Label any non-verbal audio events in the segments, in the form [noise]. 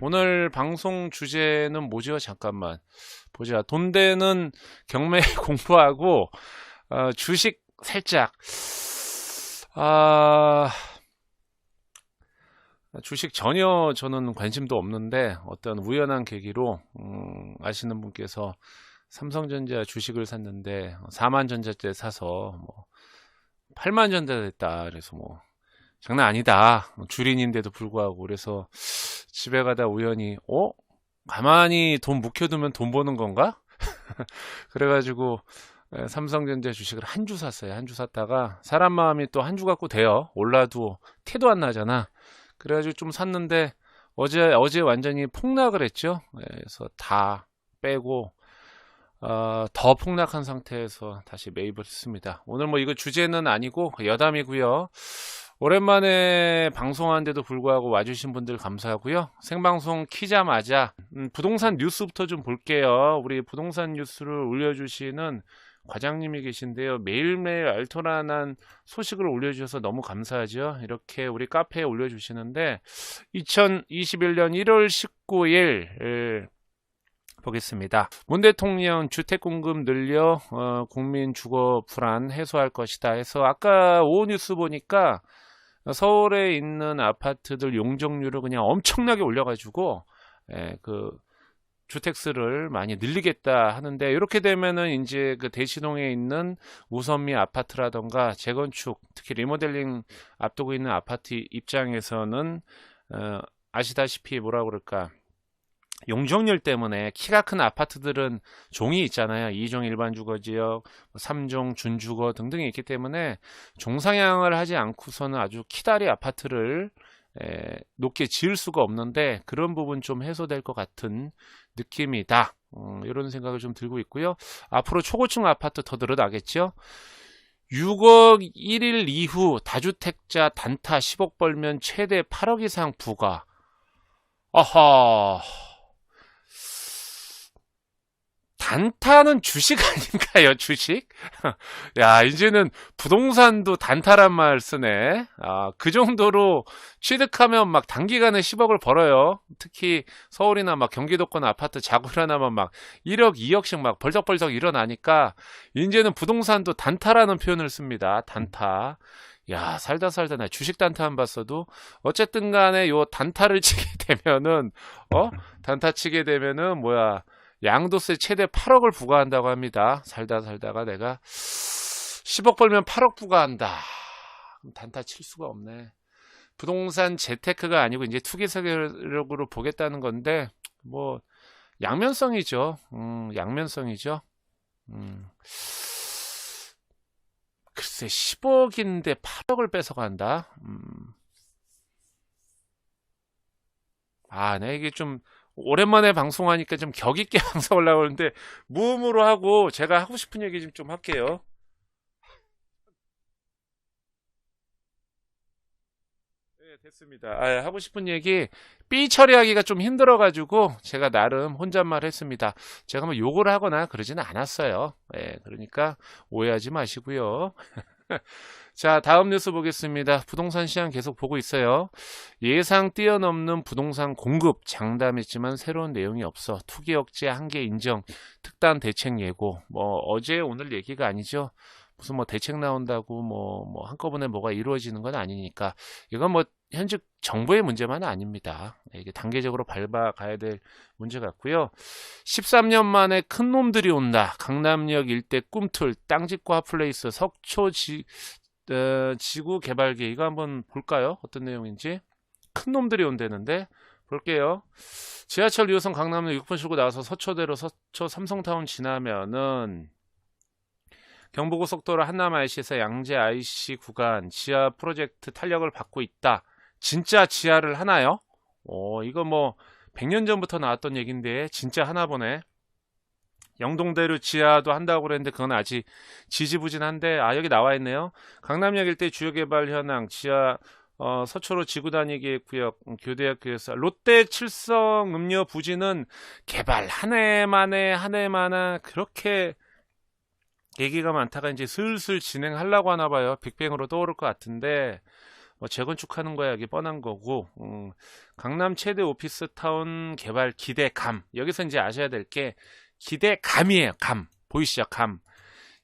오늘 방송 주제는 뭐죠? 잠깐만 보자. 돈 되는 경매 [laughs] 공부하고 어, 주식 살짝 아 주식 전혀 저는 관심도 없는데 어떤 우연한 계기로 음, 아시는 분께서 삼성전자 주식을 샀는데 4만 전자째 사서 뭐 8만 전자 됐다. 그래서 뭐 장난 아니다. 주린인데도 불구하고 그래서 집에 가다 우연히 어? 가만히 돈 묵혀두면 돈 버는 건가? [laughs] 그래가지고 에, 삼성전자 주식을 한 주 샀어요. 한 주 샀다가 사람 마음이 또 한 주 갖고 돼요. 올라도 티도 안 나잖아. 그래가지고 좀 샀는데 어제 어제 완전히 폭락을 했죠. 예, 그래서 다 빼고 어, 더 폭락한 상태에서 다시 매입을 했습니다. 오늘 뭐 이거 주제는 아니고 여담이고요. 오랜만에 방송하는데도 불구하고 와주신 분들 감사하고요. 생방송 키자마자 음, 부동산 뉴스부터 좀 볼게요. 우리 부동산 뉴스를 올려주시는 과장님이 계신데요. 매일매일 알토란한 소식을 올려주셔서 너무 감사하죠. 이렇게 우리 카페에 올려주시는데 2021년 1월 19일 보겠습니다. 문 대통령 주택 공급 늘려 어, 국민 주거 불안 해소할 것이다 해서 아까 오후 뉴스 보니까 서울에 있는 아파트들 용적률을 그냥 엄청나게 올려가지고 예, 그 주택수를 많이 늘리겠다 하는데 이렇게 되면은 이제 그 대시동에 있는 우선미 아파트라던가 재건축 특히 리모델링 앞두고 있는 아파트 입장에서는 어, 아시다시피 뭐라 그럴까 용적률 때문에 키가 큰 아파트들은 종이 있잖아요. 2종 일반 주거 지역, 3종 준주거 등등이 있기 때문에 종상향을 하지 않고서는 아주 키다리 아파트를 에, 높게 지을 수가 없는데 그런 부분 좀 해소될 것 같은 느낌이다. 어, 이런 생각을 좀 들고 있고요. 앞으로 초고층 아파트 더 늘어나겠죠. 6억 1일 이후 다주택자 단타 10억 벌면 최대 8억 이상 부과. 아하. 단타는 주식 아닌가요? 주식? [laughs] 야, 이제는 부동산도 단타란 말 쓰네. 아, 그 정도로 취득하면 막 단기간에 10억을 벌어요. 특히 서울이나 막 경기도권 아파트 자고 일어나면 막 1억, 2억씩 막 벌떡벌떡 일어나니까 이제는 부동산도 단타라는 표현을 씁니다. 단타. 야, 살다 살다 나 주식 단타 안 봤어도 어쨌든 간에 요 단타를 [laughs] 치게 되면은 어? 단타 치게 되면은 뭐야? 양도세 최대 8억을 부과한다고 합니다. 살다 살다가 내가 10억 벌면 8억 부과한다. 단타 칠 수가 없네. 부동산 재테크가 아니고 이제 투기 세력으로 보겠다는 건데 뭐 양면성이죠. 음, 양면성이죠. 음. 글쎄 10억인데 8억을 뺏어간다. 음. 아, 내 이게 좀 오랜만에 방송하니까 좀 격 있게 [laughs] 방송하려고 하는데 무음으로 하고 제가 하고 싶은 얘기 좀, 좀 할게요. 네, 됐습니다. 아, 하고 싶은 얘기 삐 처리하기가 좀 힘들어가지고 제가 나름 혼잣말 했습니다. 제가 뭐 욕을 하거나 그러지는 않았어요. 예, 그러니까 오해하지 마시고요. [laughs] [laughs] 자, 다음 뉴스 보겠습니다. 부동산 시장 계속 보고 있어요. 예상 뛰어넘는 부동산 공급 장담했지만 새로운 내용이 없어. 투기 억제 한계 인정. 특단 대책 예고. 뭐 어제 오늘 얘기가 아니죠. 무슨 뭐 대책 나온다고 뭐, 뭐 한꺼번에 뭐가 이루어지는 건 아니니까 이건 뭐 현직 정부의 문제만 은 아닙니다. 이게 단계적으로 밟아가야 될 문제 같고요. 13년 만에 큰 놈들이 온다. 강남역 일대 꿈틀 땅집과 플레이스 석초 지, 어, 지구 개발계 이거 한번 볼까요? 어떤 내용인지 큰 놈들이 온다는데 볼게요. 지하철 2호선 강남역 6번 출구 나와서 서초대로 서초 삼성타운 지나면은 경부고속도로 한남 IC에서 양재 IC 구간 지하 프로젝트 탄력을 받고 있다. 진짜 지하를 하나요? 어, 이거 뭐 100년 전부터 나왔던 얘기인데 진짜 하나 보네. 영동대로 지하도 한다고 그랬는데 그건 아직 지지부진한데 아 여기 나와 있네요. 강남역 일대 주요 개발 현황 지하 어, 서초로 지구 다니기 구역 음, 교대학교에서 롯데 칠성 음료 부지는 개발 한 해 만에 한 해 만에 그렇게 얘기가 많다가 이제 슬슬 진행하려고 하나 봐요. 빅뱅으로 떠오를 것 같은데 뭐 재건축하는 거야 이게 뻔한 거고 음, 강남 최대 오피스 타운 개발 기대감. 여기서 이제 아셔야 될 게 기대감이에요 감. 보이시죠 감?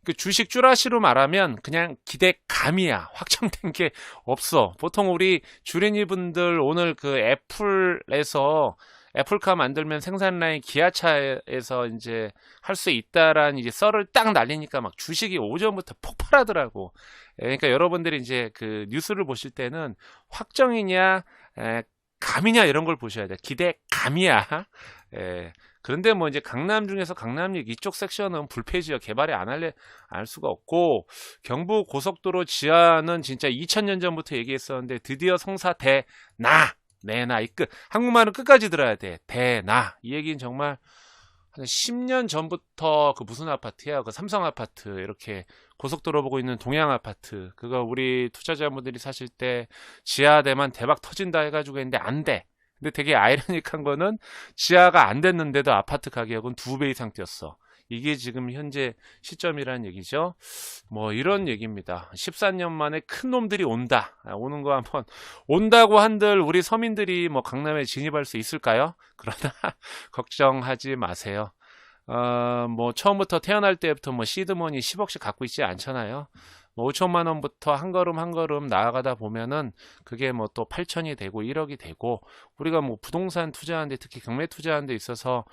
그 주식 쭈라시로 말하면 그냥 기대감이야. [laughs] 확정된 게 없어. 보통 우리 주린이 분들 오늘 그 애플에서 애플카 만들면 생산 라인 기아차에서 이제 할 수 있다라는 이제 썰을 딱 날리니까 막 주식이 오전부터 폭발하더라고. 예, 그러니까 여러분들이 이제 그 뉴스를 보실 때는 확정이냐, 에, 감이냐 이런 걸 보셔야 돼. 기대 감이야. [laughs] 예. 그런데 뭐 이제 강남 중에서 강남역 이쪽 섹션은 불폐지역 개발이 안 할래 알 수가 없고 경부 고속도로 지하는 진짜 2000년 전부터 얘기했었는데 드디어 성사 대 나 내나 이 끝. 한국말은 끝까지 들어야 돼. 대나. 이 얘기는 정말 한 10년 전부터 그 무슨 아파트야? 그 삼성 아파트 이렇게 고속도로 보고 있는 동양 아파트. 그거 우리 투자자분들이 사실 때 지하 대만 대박 터진다 해 가지고 했는데 안 돼. 근데 되게 아이러닉한 거는 지하가 안 됐는데도 아파트 가격은 두 배 이상 뛰었어. 이게 지금 현재 시점이라는 얘기죠. 뭐 이런 얘기입니다. 14년 만에 큰 놈들이 온다. 아, 오는 거 한번 [laughs] 온다고 한들 우리 서민들이 뭐 강남에 진입할 수 있을까요? [laughs] 그러나 걱정하지 마세요. 어, 뭐 처음부터 태어날 때부터 뭐 시드머니 10억씩 갖고 있지 않잖아요. 뭐 5천만 원부터 한 걸음 한 걸음 나아가다 보면은 그게 뭐 또 8천이 되고 1억이 되고 우리가 뭐 부동산 투자하는데 특히 경매 투자하는데 있어서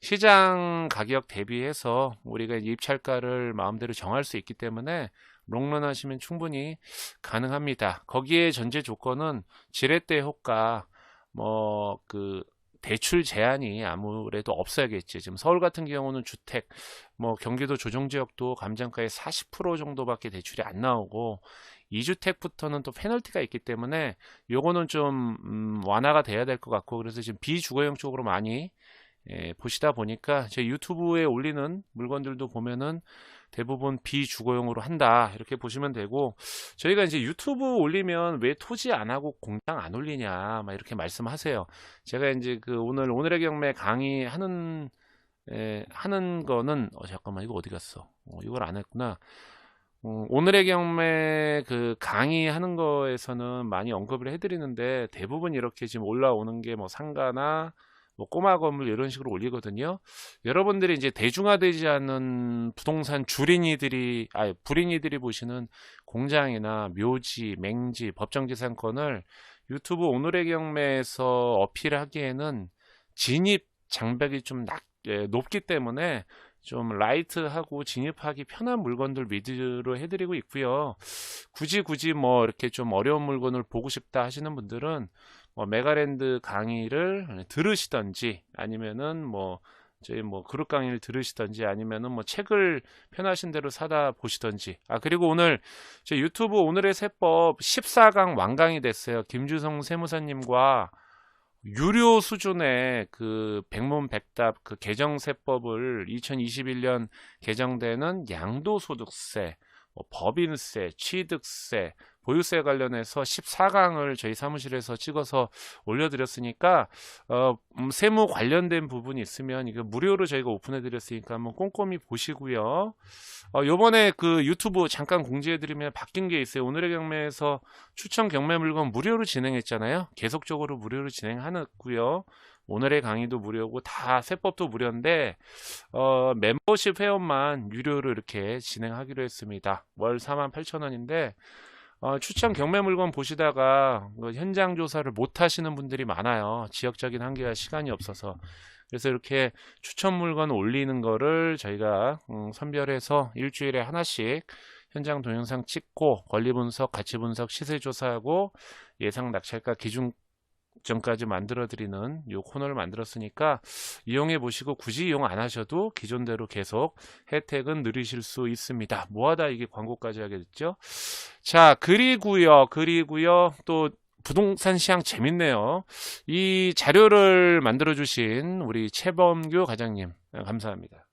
시장 가격 대비해서 우리가 입찰가를 마음대로 정할 수 있기 때문에 롱런 하시면 충분히 가능합니다. 거기에 전제 조건은 지렛대 효과, 뭐, 그, 대출 제한이 아무래도 없어야겠지. 지금 서울 같은 경우는 주택, 뭐, 경기도 조정 지역도 감정가의 40% 정도밖에 대출이 안 나오고, 2주택부터는 또 페널티가 있기 때문에 요거는 좀, 음, 완화가 돼야 될 것 같고, 그래서 지금 비주거용 쪽으로 많이 예, 보시다 보니까 제 유튜브에 올리는 물건들도 보면은 대부분 비주거용으로 한다 이렇게 보시면 되고 저희가 이제 유튜브 올리면 왜 토지 안 하고 공장 안 올리냐 막 이렇게 말씀하세요. 제가 이제 그 오늘 오늘의 경매 강의하는 에, 하는 거는 어 잠깐만 이거 어디 갔어? 어, 이걸 안 했구나. 어, 오늘의 경매 그 강의하는 거에서는 많이 언급을 해드리는데 대부분 이렇게 지금 올라오는 게 뭐 상가나 뭐 꼬마 건물 이런 식으로 올리거든요. 여러분들이 이제 대중화되지 않는 부동산 주린이들이 아 불인이들이 보시는 공장이나 묘지, 맹지, 법정지상권을 유튜브 오늘의 경매에서 어필하기에는 진입 장벽이 좀 낮, 예, 높기 때문에 좀 라이트하고 진입하기 편한 물건들 위주로 해드리고 있고요. 굳이 굳이 뭐 이렇게 좀 어려운 물건을 보고 싶다 하시는 분들은 뭐 메가랜드 강의를 들으시던지 아니면은 뭐 저희 뭐 그룹 강의를 들으시던지 아니면은 뭐 책을 편하신 대로 사다 보시던지. 아 그리고 오늘 저 유튜브 오늘의 세법 14강 완강이 됐어요. 김주성 세무사님과 유료 수준의 그 백문백답 그 개정 세법을 2021년 개정되는 양도소득세 뭐 법인세, 취득세, 보유세 관련해서 14강을 저희 사무실에서 찍어서 올려드렸으니까 어, 음, 세무 관련된 부분이 있으면 이거 무료로 저희가 오픈해드렸으니까 한번 꼼꼼히 보시고요. 어, 요번에 그 유튜브 잠깐 공지해드리면 바뀐 게 있어요. 오늘의 경매에서 추천 경매 물건 무료로 진행했잖아요. 계속적으로 무료로 진행하고요. 오늘의 강의도 무료고 다 세법도 무료인데 어, 멤버십 회원만 유료로 이렇게 진행하기로 했습니다. 월 48,000원인데 어, 추천 경매 물건 보시다가 그 현장 조사를 못 하시는 분들이 많아요. 지역적인 한계가 시간이 없어서. 그래서 이렇게 추천 물건 올리는 거를 저희가 음, 선별해서 일주일에 하나씩 현장 동영상 찍고 권리 분석, 가치 분석, 시세 조사하고 예상 낙찰가 기준 전까지 만들어 드리는 요 코너를 만들었으니까 이용해 보시고 굳이 이용 안 하셔도 기존대로 계속 혜택은 누리실 수 있습니다. 뭐하다 이게 광고까지 하게 됐죠? 자, 그리고요. 그리고요. 또 부동산 시장 재밌네요. 이 자료를 만들어 주신 우리 최범규 과장님 감사합니다.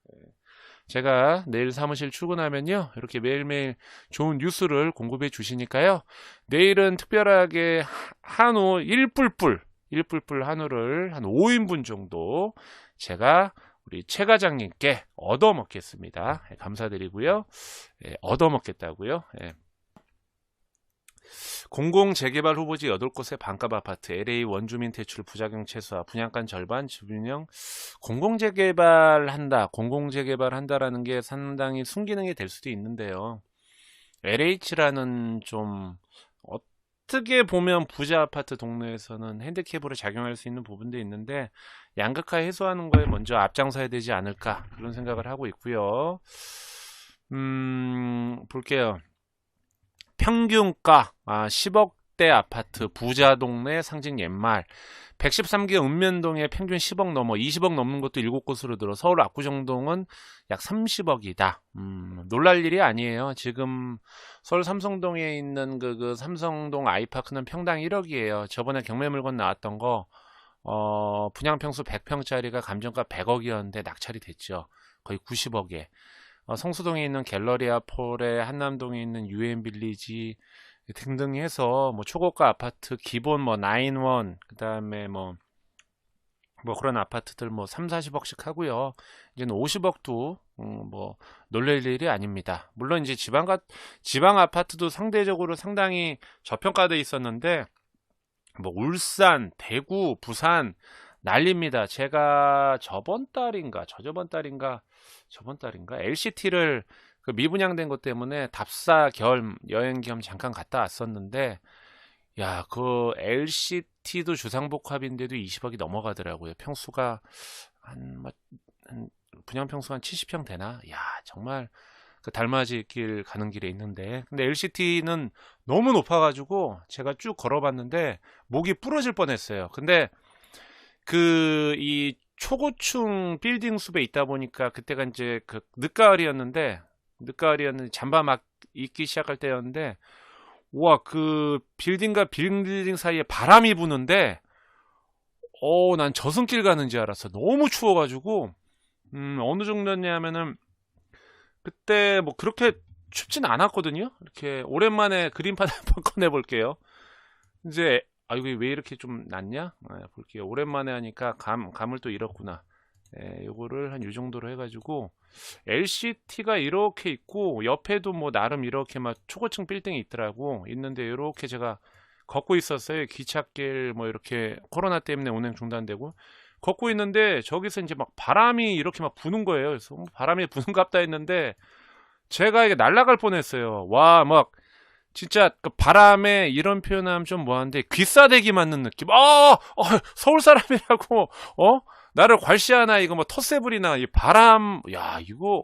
제가 내일 사무실 출근하면요. 이렇게 매일매일 좋은 뉴스를 공급해 주시니까요. 내일은 특별하게 한우 1뿔뿔, 1뿔뿔 한우를 한 5인분 정도 제가 우리 최 과장님께 얻어먹겠습니다. 예, 감사드리고요. 예, 얻어먹겠다고요. 예. 공공 재개발 후보지 8곳의 반값 아파트, LA 원주민 대출 부작용 최소화, 분양가 절반, 주변형 공공 재개발 한다, 공공 재개발 한다라는 게 상당히 순기능이 될 수도 있는데요. LH라는 좀 어떻게 보면 부자 아파트 동네에서는 핸디캡으로 작용할 수 있는 부분도 있는데 양극화 해소하는 거에 먼저 앞장서야 되지 않을까 그런 생각을 하고 있고요. 음, 볼게요. 평균가 아, 10억대 아파트 부자 동네 상징 옛말 113개 읍면동에 평균 10억 넘어 20억 넘는 것도 7곳으로 들어 서울 압구정동은 약 30억이다. 음, 놀랄 일이 아니에요. 지금 서울 삼성동에 있는 그, 그 삼성동 아이파크는 평당 1억이에요. 저번에 경매물건 나왔던 거 어, 분양평수 100평짜리가 감정가 100억이었는데 낙찰이 됐죠. 거의 90억에. 어, 성수동에 있는 갤러리아 폴에 한남동에 있는 유엔 빌리지 등등 해서 뭐 초고가 아파트 기본 뭐 나인원 그다음에 뭐뭐 그런 아파트들 뭐 3, 40억씩 하고요. 이제는 50억도 음, 뭐 놀랄 일이 아닙니다. 물론 이제 지방 가, 지방 아파트도 상대적으로 상당히 저평가돼 있었는데 뭐 울산, 대구, 부산 난립니다. 제가 저번 달인가, 저저번 달인가, 저번 달인가 LCT를 그 미분양된 것 때문에 답사 겸 여행 겸 잠깐 갔다 왔었는데 야, 그 LCT도 주상복합인데도 20억이 넘어가더라고요. 평수가 한, 뭐, 한 분양 평수가 한 70평 되나? 야, 정말 그 달맞이 길 가는 길에 있는데 근데 LCT는 너무 높아가지고 제가 쭉 걸어봤는데 목이 부러질 뻔했어요. 근데 그 이 초고층 빌딩 숲에 있다 보니까 그때가 이제 그 늦가을이었는데 늦가을이었는데 잠바 막 있기 시작할 때였는데 우와 그 빌딩과 빌딩 사이에 바람이 부는데 어 난 저승길 가는 줄 알았어. 너무 추워가지고. 음 어느 정도였냐면은 그때 뭐 그렇게 춥진 않았거든요. 이렇게 오랜만에 그림판 [laughs] 한번 꺼내 볼게요. 이제 아 이거 왜 이렇게 좀 낮냐? 아, 볼게요. 오랜만에 하니까 감 감을 또 잃었구나. 예, 요거를 한 요 정도로 해가지고 LCT가 이렇게 있고 옆에도 뭐 나름 이렇게 막 초고층 빌딩이 있더라고. 있는데 이렇게 제가 걷고 있었어요. 기찻길 뭐 이렇게 코로나 때문에 운행 중단되고. 걷고 있는데 저기서 이제 막 바람이 이렇게 막 부는 거예요. 그래서 뭐 바람이 [laughs] 부는 갑다 했는데 제가 이게 날아갈 뻔했어요. 와 막 진짜 그 바람에 이런 표현하면 좀 뭐한데 귀싸대기 맞는 느낌. 아 어, 서울 사람이라고. 어? 나를 괄시하나 이거 뭐 텃세불이나 이 바람. 야 이거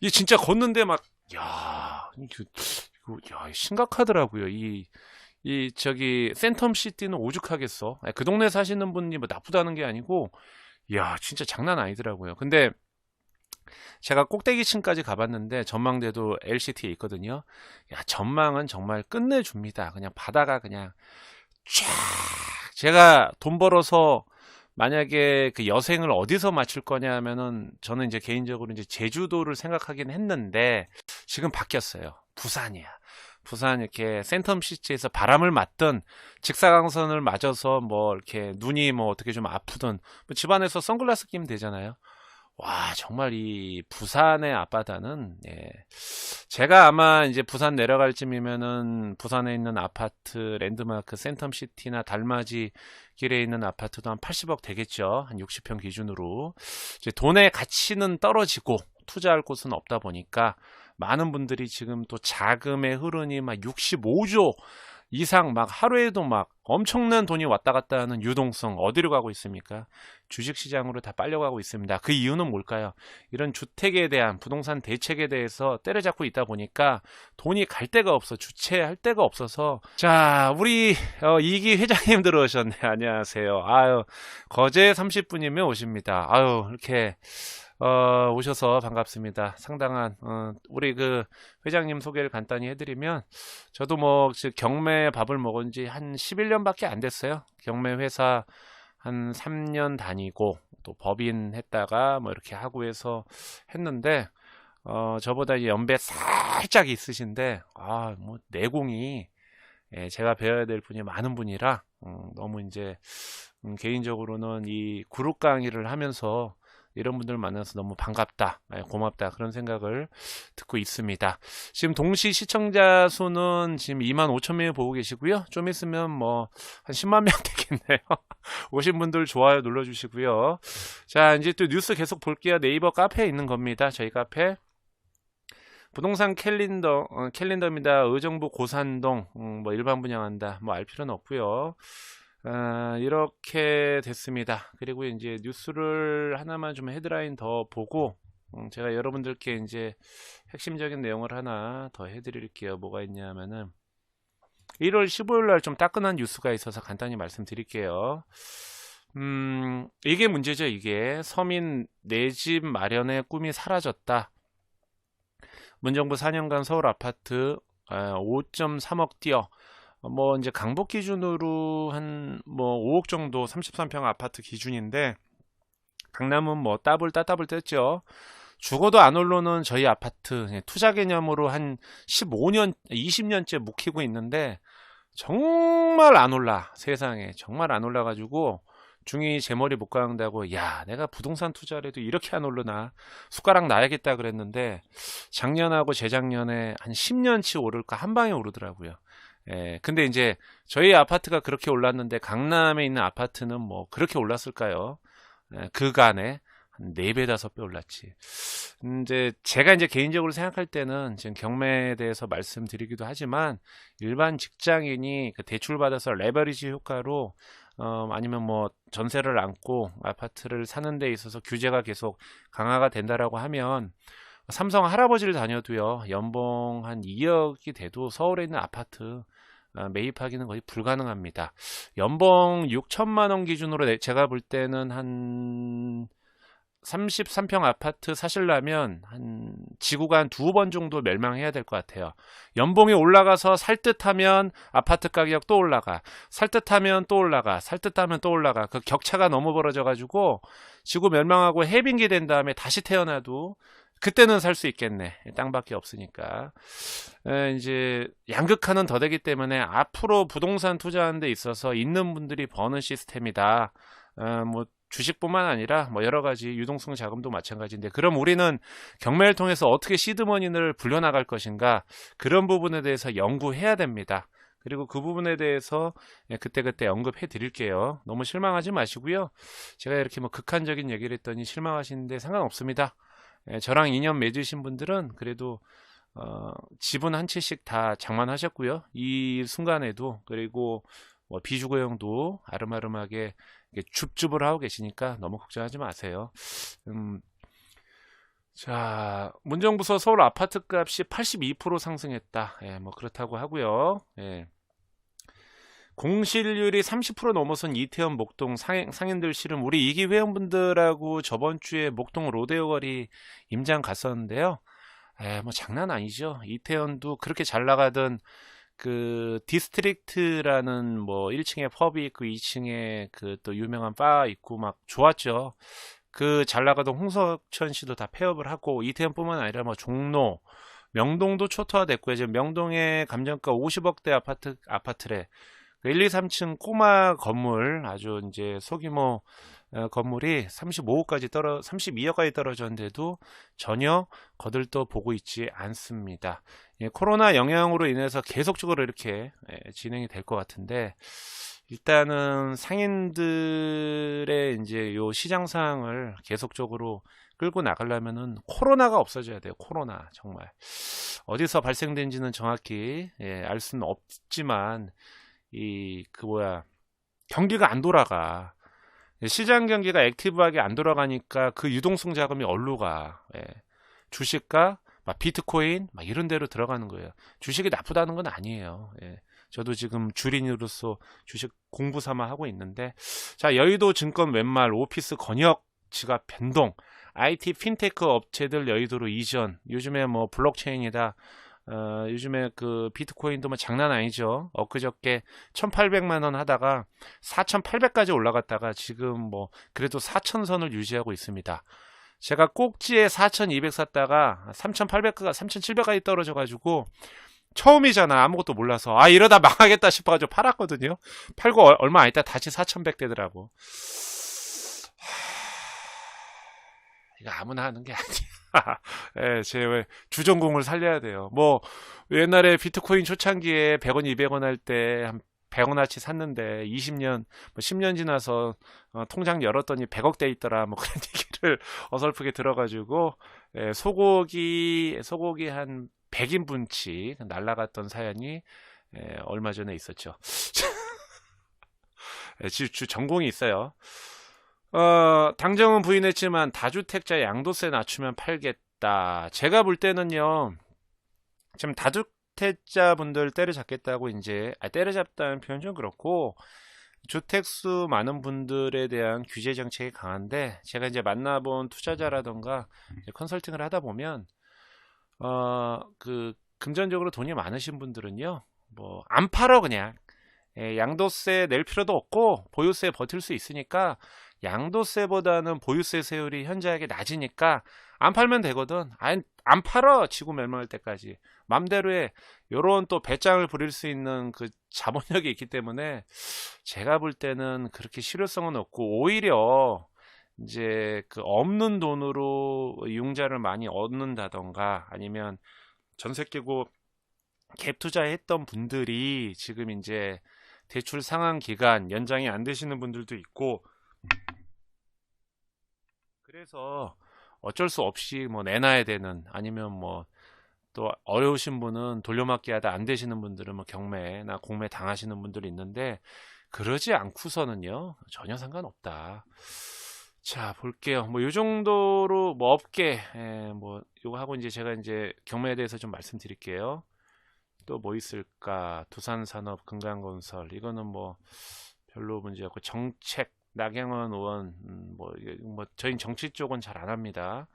이 진짜 걷는데 막야 이거, 이거 야 심각하더라고요. 이 이 저기 센텀 시티는 오죽하겠어. 그 동네 사시는 분이 뭐 나쁘다는 게 아니고 야 진짜 장난 아니더라고요. 근데 제가 꼭대기층까지 가봤는데 전망대도 LCT에 있거든요 야 전망은 정말 끝내줍니다 그냥 바다가 그냥 쫙 제가 돈 벌어서 만약에 그 여생을 어디서 맞출 거냐 하면은 저는 이제 개인적으로 이제 제주도를 생각하긴 했는데 지금 바뀌었어요. 부산이야. 부산 이렇게 센텀 시티에서 바람을 맞든 직사광선을 맞아서 뭐 이렇게 눈이 뭐 어떻게 좀 아프든 뭐 집안에서 선글라스 끼면 되잖아요. 와 정말 이 부산의 앞바다는 예. 제가 아마 이제 부산 내려갈 쯤이면은 부산에 있는 아파트 랜드마크 센텀시티나 달맞이 길에 있는 아파트도 한 80억 되겠죠 한 60평 기준으로 이제 돈의 가치는 떨어지고 투자할 곳은 없다 보니까 많은 분들이 지금 또 자금의 흐름이 막 65조 이상 막 하루에도 막 엄청난 돈이 왔다 갔다 하는 유동성 어디로 가고 있습니까? 주식시장으로 다 빨려가고 있습니다. 그 이유는 뭘까요? 이런 주택에 대한 부동산 대책에 대해서 때려잡고 있다 보니까 돈이 갈 데가 없어 주체할 데가 없어서 자 우리 어, 이기 회장님 들어오셨네 안녕하세요. 아유 거제 30분이면 오십니다. 아유 이렇게 어, 오셔서 반갑습니다. 상당한 어, 우리 그 회장님 소개를 간단히 해드리면 저도 뭐 경매 밥을 먹은 지 한 11년밖에 안 됐어요. 경매 회사 한 3년 다니고 또 법인 했다가 뭐 이렇게 하고 해서 했는데 어, 저보다 연배 살짝 있으신데 아 뭐 내공이 예, 제가 배워야 될 분이 많은 분이라 음, 너무 이제 음, 개인적으로는 이 그룹 강의를 하면서 이런 분들 만나서 너무 반갑다, 예, 고맙다 그런 생각을 듣고 있습니다. 지금 동시 시청자 수는 지금 2만 5천 명이 보고 계시고요. 좀 있으면 뭐 한 10만 명 [laughs] 되겠네요. 오신 분들 좋아요 눌러주시고요. 자 이제 또 뉴스 계속 볼게요. 네이버 카페에 있는 겁니다. 저희 카페. 부동산 캘린더, 어, 캘린더입니다. 의정부 고산동, 음, 뭐 일반 분양한다. 뭐 알 필요는 없고요. 아, 이렇게 됐습니다. 그리고 이제 뉴스를 하나만 좀 헤드라인 더 보고, 음, 제가 여러분들께 이제 핵심적인 내용을 하나 더 해드릴게요. 뭐가 있냐면은 1월 15일 날 좀 따끈한 뉴스가 있어서 간단히 말씀드릴게요. 음, 이게 문제죠, 이게. 서민 내 집 마련의 꿈이 사라졌다. 문정부 4년간 서울 아파트 5.3억 뛰어 뭐 이제 강북 기준으로 한 뭐 5억 정도 33평 아파트 기준인데 강남은 뭐 따블 따따블 뗐죠. 죽어도 안 올르는 저희 아파트 그냥 투자 개념으로 한 15년 20년째 묵히고 있는데 정말 안 올라 세상에 정말 안 올라 가지고 중이 제 머리 못 감는다고 야 내가 부동산 투자를 해도 이렇게 안 오르나 숟가락 놔야겠다 그랬는데 작년하고 재작년에 한 10년치 오를까 한 방에 오르더라고요. 예, 근데 이제 저희 아파트가 그렇게 올랐는데 강남에 있는 아파트는 뭐 그렇게 올랐을까요? 예, 그간에 한 4배, 5배 올랐지. 이제 제가 이제 개인적으로 생각할 때는 지금 경매에 대해서 말씀드리기도 하지만 일반 직장인이 그 대출 받아서 레버리지 효과로 어, 아니면 뭐 전세를 안고 아파트를 사는 데 있어서 규제가 계속 강화가 된다라고 하면 삼성 할아버지를 다녀도요 연봉 한 2억이 돼도 서울에 있는 아파트 어, 매입하기는 거의 불가능합니다. 연봉 6천만 원 기준으로 내- 제가 볼 때는 한 33평 아파트 사실라면 한 지구가 한 두 번 정도 멸망해야 될 것 같아요. 연봉이 올라가서 살 듯하면 아파트 가격 또 올라가. 살 듯하면 또 올라가. 살 듯하면 또 올라가. 그 격차가 너무 벌어져 가지고 지구 멸망하고 해빙기 된 다음에 다시 태어나도 그때는 살 수 있겠네. 땅밖에 없으니까. 에, 이제 양극화는 더 되기 때문에 앞으로 부동산 투자하는 데 있어서 있는 분들이 버는 시스템이다. 어, 뭐 주식뿐만 아니라 뭐 여러 가지 유동성 자금도 마찬가지인데 그럼 우리는 경매를 통해서 어떻게 시드머니를 불려나갈 것인가 그런 부분에 대해서 연구해야 됩니다. 그리고 그 부분에 대해서 예, 그때그때 언급해 드릴게요. 너무 실망하지 마시고요. 제가 이렇게 뭐 극한적인 얘기를 했더니 실망하시는데 상관없습니다. 예, 저랑 인연 맺으신 분들은 그래도 어, 집은 한 채씩 다 장만하셨고요. 이 순간에도 그리고 뭐 비주거형도 아름아름하게 줍줍을 하고 계시니까 너무 걱정하지 마세요. 음, 자, 문정부서 서울 아파트 값이 82% 상승했다. 예, 뭐 그렇다고 하고요. 예. 공실률이 30% 넘어선 이태원 목동 상인, 상인들 실은 우리 이기 회원분들하고 저번 주에 목동 로데오 거리 임장 갔었는데요. 에, 뭐 장난 아니죠. 이태원도 그렇게 잘 나가던 그 디스트릭트라는 뭐 1층에 펍이 있고 2층에 그 또 유명한 바 있고 막 좋았죠. 그 잘 나가던 홍석천 씨도 다 폐업을 하고 이태원뿐만 아니라 뭐 종로, 명동도 초토화됐고요. 지금 명동에 감정가 50억대 아파트 아파트래. 그 1, 2, 3층 꼬마 건물 아주 이제 소규모 어, 건물이 35억까지 떨어 32억까지 떨어졌는데도 전혀 거들떠 보고 있지 않습니다. 예, 코로나 영향으로 인해서 계속적으로 이렇게 예, 진행이 될 것 같은데 일단은 상인들의 이제 요 시장 상황을 계속적으로 끌고 나가려면은 코로나가 없어져야 돼요. 코로나 정말 어디서 발생된지는 정확히 예, 알 수는 없지만 이 그 뭐야 경기가 안 돌아가 시장 경기가 액티브하게 안 돌아가니까 그 유동성 자금이 얼로 가 예. 주식과 막 비트코인 막 이런 데로 들어가는 거예요. 주식이 나쁘다는 건 아니에요. 예. 저도 지금 주린으로서 주식 공부 삼아 하고 있는데 자 여의도 증권 웬말 오피스 건역 지갑 변동 IT 핀테크 업체들 여의도로 이전 요즘에 뭐 블록체인이다 어, 요즘에 그 비트코인도 뭐 장난 아니죠. 엊그저께 1,800만 원 하다가 4,800까지 올라갔다가 지금 뭐 그래도 4,000선을 유지하고 있습니다. 제가 꼭지에 4,200 샀다가 3,800가 3,700까지 떨어져 가지고 처음이잖아. 아무것도 몰라서. 아, 이러다 망하겠다 싶어 가지고 팔았거든요. 팔고 얼- 얼마 안 있다 다시 4,100 되더라고. 이거 아무나 하는 게 아니야. [laughs] 예, 제왜 주전공을 살려야 돼요. 뭐 옛날에 비트코인 초창기에 100원, 200원 할 때 한 100원어치 샀는데 20년, 뭐 10년 지나서 어, 통장 열었더니 100억 돼 있더라. 뭐 그런 [laughs] 얘기를 어설프게 들어가지고 예, 소고기 소고기 한 100인분치 날라갔던 사연이 예, 얼마 전에 있었죠. [laughs] 예, 주, 주 전공이 있어요. 어, 당정은 부인했지만 다주택자 양도세 낮추면 팔겠다. 제가 볼 때는요. 지금 다주택자 분들 때려잡겠다고 이제 아, 때려잡다는 표현 좀 그렇고 주택수 많은 분들에 대한 규제 정책이 강한데 제가 이제 만나본 투자자라던가 컨설팅을 하다 보면 어 그 금전적으로 돈이 많으신 분들은요 뭐 안 팔어 그냥 예, 양도세 낼 필요도 없고 보유세 버틸 수 있으니까 양도세보다는 보유세 세율이 현저하게 낮으니까 안 팔면 되거든. 안, 안 팔어 지구 멸망할 때까지 맘대로 해. 요런 또 배짱을 부릴 수 있는 그 자본력이 있기 때문에 제가 볼 때는 그렇게 실효성은 없고 오히려 이제 그 없는 돈으로 융자를 많이 얻는다던가 아니면 전세 끼고 갭 투자했던 분들이 지금 이제 대출 상환 기간 연장이 안 되시는 분들도 있고 그래서 어쩔 수 없이 뭐 내놔야 되는 아니면 뭐 또 어려우신 분은 돌려막기 하다 안 되시는 분들은 뭐 경매나 공매 당하시는 분들이 있는데 그러지 않고서는요 전혀 상관없다. 자 볼게요. 뭐요 정도로 뭐 업계 예, 뭐 요거 하고 이제 제가 이제 경매에 대해서 좀 말씀드릴게요. 또 뭐 있을까? 두산산업, 금강건설 이거는 뭐 별로 문제 없고 정책 나경원 의원 음, 뭐, 뭐 저희 정치 쪽은 잘 안 합니다.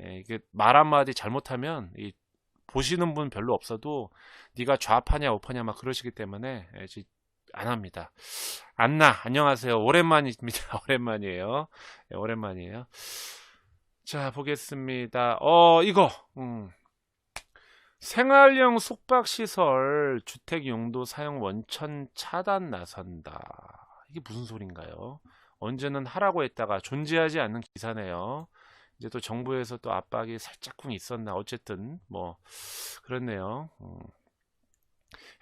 예, 이게 말 한마디 잘못하면 이 보시는 분 별로 없어도 네가 좌파냐 우파냐 막 그러시기 때문에 예, 지- 안 합니다. 안나 안녕하세요. 오랜만입니다. [laughs] 오랜만이에요. 예, 오랜만이에요. 자 보겠습니다. 어 이거 음. 생활형 숙박시설 주택 용도 사용 원천 차단 나선다. 이게 무슨 소린가요? 언제는 하라고 했다가 존재하지 않는 기사네요. 이제 또 정부에서 또 압박이 살짝쿵 있었나 어쨌든 뭐 그렇네요. 음.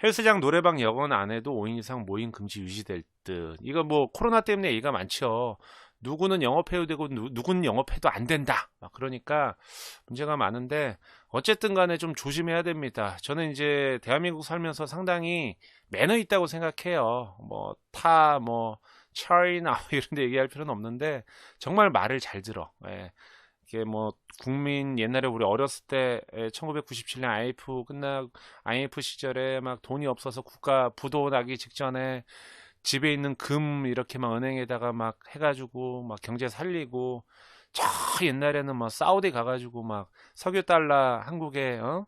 헬스장, 노래방, 여관 안에도 5인 이상 모임 금지 유지될 듯. 이거 뭐 코로나 때문에 얘기가 많죠. 누구는 영업해도 되고 누, 누구는 영업해도 안 된다. 막 그러니까 문제가 많은데 어쨌든 간에 좀 조심해야 됩니다. 저는 이제 대한민국 살면서 상당히 매너 있다고 생각해요. 뭐 타, 뭐 차이나 [laughs] 이런 데 얘기할 필요는 없는데 정말 말을 잘 들어. 예. 이게 뭐 국민 옛날에 우리 어렸을 때 1997년 IMF 끝나 IMF 시절에 막 돈이 없어서 국가 부도 나기 직전에 집에 있는 금 이렇게 막 은행에다가 막 해가지고 막 경제 살리고 저 옛날에는 뭐 사우디 가가지고 막 석유 달러 한국에 어,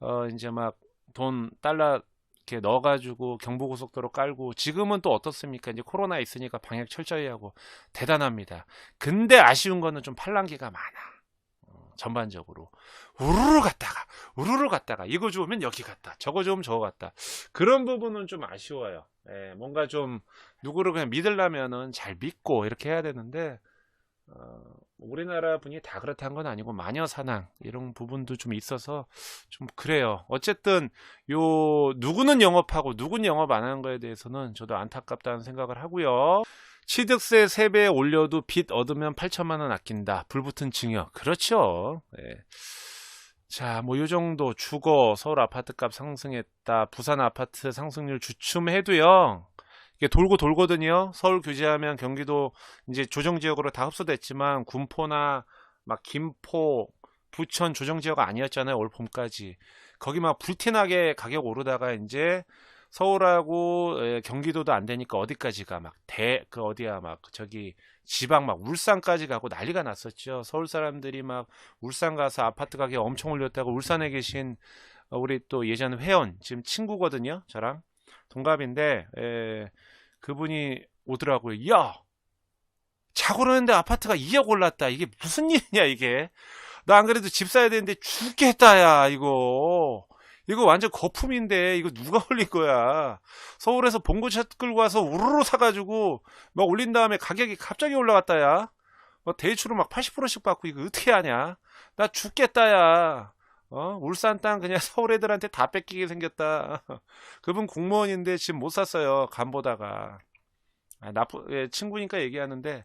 어 이제 막 돈 달러 이렇게 넣어가지고 경부고속도로 깔고 지금은 또 어떻습니까? 이제 코로나 있으니까 방역 철저히 하고 대단합니다. 근데 아쉬운 거는 좀 팔랑기가 많아. 어, 전반적으로 우르르 갔다가 우르르 갔다가 이거 좋으면 여기 갔다 저거 좋으면 저거 갔다 그런 부분은 좀 아쉬워요. 예, 뭔가 좀 누구를 그냥 믿으려면은 잘 믿고 이렇게 해야 되는데 어, 우리나라 분이 다 그렇다는 건 아니고 마녀 사냥 이런 부분도 좀 있어서 좀 그래요. 어쨌든 요 누구는 영업하고 누구는 영업 안 하는 거에 대해서는 저도 안타깝다는 생각을 하고요. 취득세 3배 올려도 빚 얻으면 8천만 원 아낀다. 불붙은 증여. 그렇죠. 예. 자, 뭐 요 정도 주거 서울 아파트값 상승했다. 부산 아파트 상승률 주춤해도요. 이게 돌고 돌거든요. 서울 규제하면 경기도 이제 조정 지역으로 다 흡수됐지만 군포나 막 김포, 부천 조정 지역 아니었잖아요. 올 봄까지. 거기 막 불티나게 가격 오르다가 이제 서울하고 에, 경기도도 안 되니까 어디까지가 막 대 그 어디야 막 저기 지방 막 울산까지 가고 난리가 났었죠. 서울 사람들이 막 울산 가서 아파트 가격 엄청 올렸다고 울산에 계신 어, 우리 또 예전 회원 지금 친구거든요. 저랑 동갑인데 에, 그분이 오더라고요. 야, 자고 그러는데 아파트가 2억 올랐다. 이게 무슨 일이냐 이게. 나 안 그래도 집 사야 되는데 죽겠다 야 이거. 이거 완전 거품인데 이거 누가 [laughs] 올린 거야. 서울에서 봉고차 끌고 와서 우르르 사가지고 막 올린 다음에 가격이 갑자기 올라갔다 야. 어, 대출을 막 80%씩 받고 이거 어떻게 하냐? 나 죽겠다야. 어? 울산 땅 그냥 [laughs] 서울 애들한테 다 뺏기게 생겼다. [laughs] 그분 공무원인데 집못 샀어요. 간 보다가. 아, 나쁘, 예, 친구니까 얘기하는데,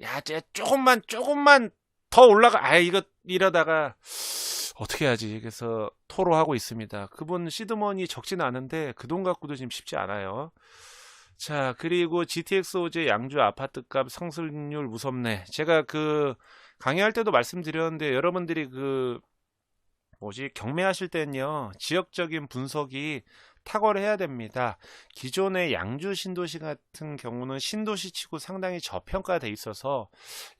야, 쟤 조금만, 조금만 더 올라가. 아, 이거 이러다가 어떻게 하지? 그래서 토로하고 있습니다. 그분 시드머니 적진 않은데 그 돈 갖고도 지금 쉽지 않아요. 자, 그리고 GTX 호재 양주 아파트값 상승률 무섭네. 제가 그 강의할 때도 말씀드렸는데 여러분들이 그 뭐지 경매하실 때는요 지역적인 분석이 탁월해야 됩니다. 기존의 양주 신도시 같은 경우는 신도시 치고 상당히 저평가돼 있어서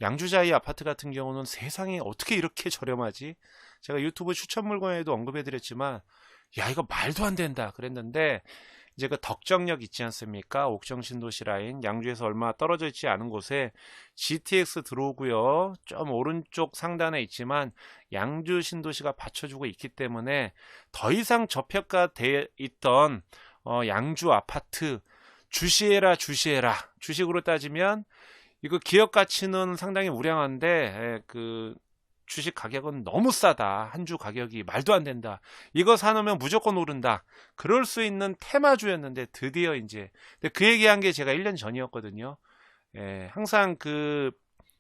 양주자이 아파트 같은 경우는 세상에 어떻게 이렇게 저렴하지? 제가 유튜브 추천 물건에도 언급해드렸지만 야 이거 말도 안 된다 그랬는데 이제 그 덕정역 있지 않습니까? 옥정 신도시 라인 양주에서 얼마 떨어져 있지 않은 곳에 GTX 들어오고요. 좀 오른쪽 상단에 있지만 양주 신도시가 받쳐주고 있기 때문에 더 이상 저평가돼 있던 어, 양주 아파트 주시해라 주시해라 주식으로 따지면 이거 기업 가치는 상당히 우량한데 에, 그 주식 가격은 너무 싸다. 한 주 가격이 말도 안 된다. 이거 사놓으면 무조건 오른다. 그럴 수 있는 테마주였는데 드디어 이제 그 얘기한 게 제가 1년 전이었거든요. 예, 항상 그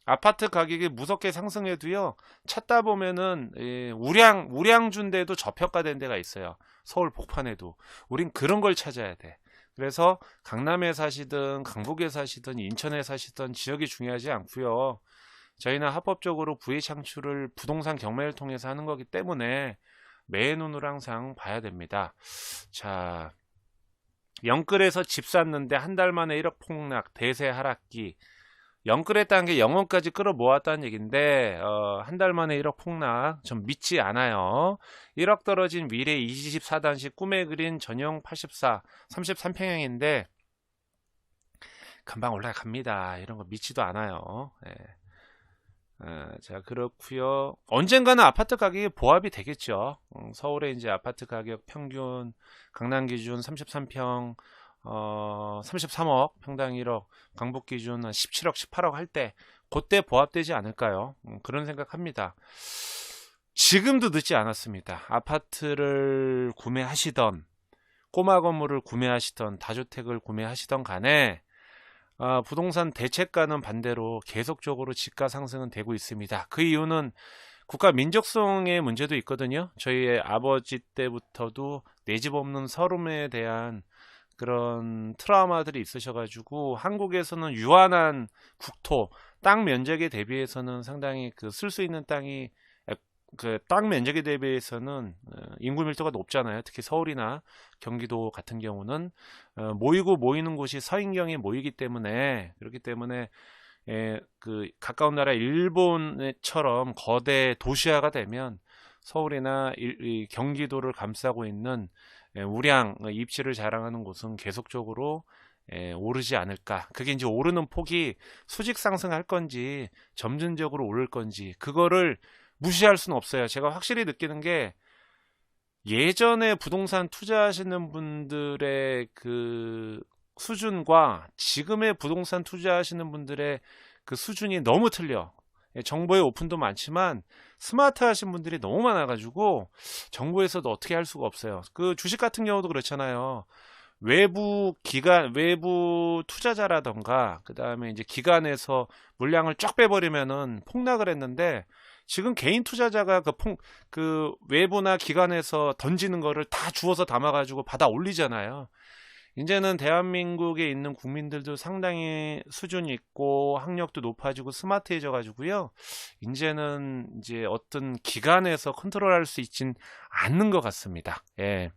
아파트 가격이 무섭게 상승해도요. 찾다 보면은 예, 우량 우량주인데도 저평가된 데가 있어요. 서울 복판에도. 우린 그런 걸 찾아야 돼. 그래서 강남에 사시든 강북에 사시든 인천에 사시든 지역이 중요하지 않고요. 저희는 합법적으로 부의 창출을 부동산 경매를 통해서 하는 거기 때문에 매의 눈으로 항상 봐야 됩니다. 자, 영끌에서 집 샀는데 한 달 만에 1억 폭락, 대세 하락기. 영끌했다는 게 영원까지 끌어모았다는 얘기인데 어, 한 달 만에 1억 폭락 좀 믿지 않아요. 1억 떨어진 미래 24단식 꿈에 그린 전용 84 33평형인데 금방 올라갑니다. 이런 거 믿지도 않아요. 예. 아, 자 그렇고요 언젠가는 아파트 가격이 보합이 되겠죠. 음, 서울의 이제 아파트 가격 평균 강남 기준 33평 어, 33억 평당 1억 강북 기준 한 17억 18억 할 때 그때 보합되지 않을까요? 음, 그런 생각합니다. 지금도 늦지 않았습니다. 아파트를 구매하시던 꼬마 건물을 구매하시던 다주택을 구매하시던 간에 아, 부동산 대책과는 반대로 계속적으로 집가 상승은 되고 있습니다. 그 이유는 국가 민족성의 문제도 있거든요. 저희의 아버지 때부터도 내 집 없는 서름에 대한 그런 트라우마들이 있으셔가지고 한국에서는 유한한 국토 땅 면적에 대비해서는 상당히 그 쓸 수 있는 땅이 그 땅 면적에 대비해서는 어, 인구 밀도가 높잖아요. 특히 서울이나 경기도 같은 경우는 어, 모이고 모이는 곳이 서인경에 모이기 때문에 그렇기 때문에 예, 그 가까운 나라 일본처럼 거대 도시화가 되면 서울이나 일, 경기도를 감싸고 있는 예, 우량 입지를 자랑하는 곳은 계속적으로 예, 오르지 않을까. 그게 이제 오르는 폭이 수직 상승할 건지 점진적으로 오를 건지 그거를 무시할 수는 없어요. 제가 확실히 느끼는 게 예전에 부동산 투자하시는 분들의 그 수준과 지금의 부동산 투자하시는 분들의 그 수준이 너무 틀려. 예, 정보의 오픈도 많지만 스마트 하신 분들이 너무 많아가지고 정부에서도 어떻게 할 수가 없어요. 그 주식 같은 경우도 그렇잖아요. 외부 기관, 외부 투자자라던가, 그 다음에 이제 기관에서 물량을 쫙 빼버리면은 폭락을 했는데, 지금 개인 투자자가 그, 폭, 그 외부나 기관에서 던지는 거를 다 주워서 담아가지고 받아 올리잖아요. 이제는 대한민국에 있는 국민들도 상당히 수준이 있고 학력도 높아지고 스마트해져 가지고요. 이제는 이제 어떤 기관에서 컨트롤할 수 있진 않는 것 같습니다. 예.